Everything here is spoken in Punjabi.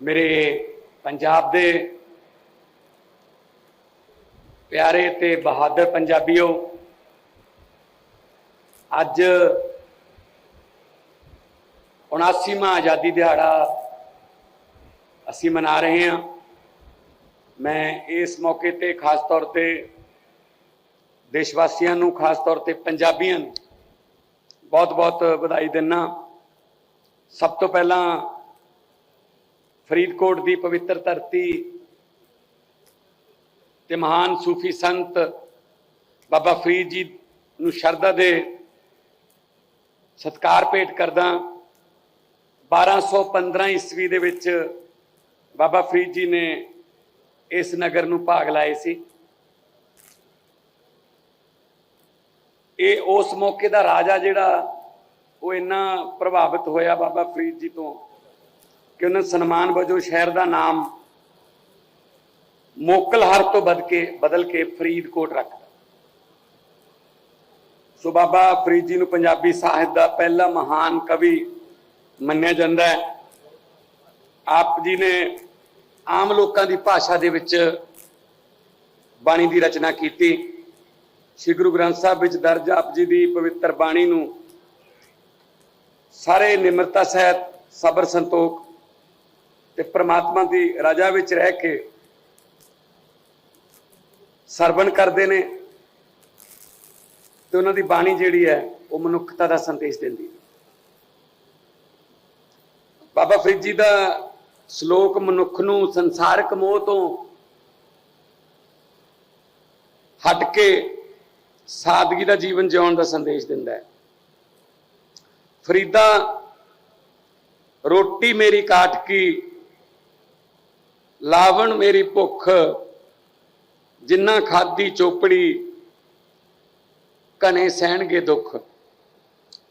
ਮੇਰੇ ਪੰਜਾਬ ਦੇ ਪਿਆਰੇ ਤੇ ਬਹਾਦਰ ਪੰਜਾਬੀਓ, ਅੱਜ 79ਵਾਂ ਆਜ਼ਾਦੀ ਦਿਹਾੜਾ ਅਸੀਂ ਮਨਾ ਰਹੇ ਹਾਂ। ਮੈਂ ਇਸ ਮੌਕੇ ਤੇ ਖਾਸ ਤੌਰ ਤੇ ਦੇਸ਼ ਵਾਸੀਆਂ ਨੂੰ, ਖਾਸ ਤੌਰ ਤੇ ਪੰਜਾਬੀਆਂ ਨੂੰ ਬਹੁਤ-ਬਹੁਤ ਵਧਾਈ ਦਿੰਨਾ ਸਭ ਤੋਂ ਪਹਿਲਾਂ ਫਰੀਦਕੋਟ ਦੀ ਪਵਿੱਤਰ ਧਰਤੀ ਤੇ ਮਹਾਨ ਸੂਫੀ ਸੰਤ ਬਾਬਾ ਫਰੀਦ ਜੀ ਨੂੰ ਸ਼ਰਧਾ ਦੇ ਸਤਕਾਰ ਭੇਟ ਕਰਦਾ 1215 ਈਸਵੀ ਦੇ ਵਿੱਚ ਬਾਬਾ ਫਰੀਦ ਜੀ ਨੇ ਇਸ ਨਗਰ ਨੂੰ ਭਾਗ ਲਾਏ ਸੀ। ਇਹ ਉਸ ਮੌਕੇ ਦਾ ਰਾਜਾ ਜਿਹੜਾ ਉਹ ਇੰਨਾ ਪ੍ਰਭਾਵਿਤ ਹੋਇਆ ਬਾਬਾ ਫਰੀਦ ਜੀ ਤੋਂ। ਕਿ ਉਹਨਾਂ ਸਨਮਾਨ ਵਜੋਂ ਸ਼ਹਿਰ ਦਾ ਨਾਮ ਮੋਕਲਹਰ ਤੋਂ ਬਦ ਕੇ, ਬਦਲ ਕੇ ਫਰੀਦਕੋਟ ਰੱਖਦਾ ਸੋ ਬਾਬਾ ਫਰੀਦ ਜੀ ਨੂੰ ਪੰਜਾਬੀ ਸਾਹਿਤ ਦਾ ਪਹਿਲਾ ਮਹਾਨ ਕਵੀ ਮੰਨਿਆ ਜਾਂਦਾ ਹੈ। ਆਪ ਜੀ ਨੇ ਆਮ ਲੋਕਾਂ ਦੀ ਭਾਸ਼ਾ ਦੇ ਵਿੱਚ ਬਾਣੀ ਦੀ ਰਚਨਾ ਕੀਤੀ। ਸ੍ਰੀ ਗੁਰੂ ਗ੍ਰੰਥ ਸਾਹਿਬ ਵਿੱਚ ਦਰਜ ਆਪ ਜੀ ਦੀ ਪਵਿੱਤਰ ਬਾਣੀ ਨੂੰ ਸਾਰੇ ਨਿਮਰਤਾ ਸਹਿਤ, ਸਬਰ ਸੰਤੋਖ ਤੇ ਪ੍ਰਮਾਤਮਾ ਦੀ ਰਾਜਾ ਵਿੱਚ ਰਹਿ ਕੇ ਸਰਵਣ ਕਰਦੇ ਨੇ ਤੇ ਉਹਨਾਂ ਦੀ ਬਾਣੀ ਜਿਹੜੀ ਹੈ, ਉਹ ਮਨੁੱਖਤਾ ਦਾ ਸੰਦੇਸ਼ ਦਿੰਦੀ ਹੈ। ਬਾਬਾ ਫਰੀਦ ਜੀ ਦਾ ਸ਼ਲੋਕ ਮਨੁੱਖ ਨੂੰ ਸੰਸਾਰਕ ਮੋਹ ਤੋਂ ਹਟ ਕੇ ਸਾਦਗੀ ਦਾ ਜੀਵਨ ਜਿਉਣ ਦਾ ਸੰਦੇਸ਼ ਦਿੰਦਾ ਹੈ। ਫਰੀਦਾ, ਰੋਟੀ ਮੇਰੀ ਕਾਟ ਕੀ ਲਾਵਣ ਮੇਰੀ ਭੁੱਖ ਜਿੰਨਾ ਖਾਦੀ ਚੋਪੜੀ ਕਨੇ ਸਹਿਣਗੇ ਦੁੱਖ।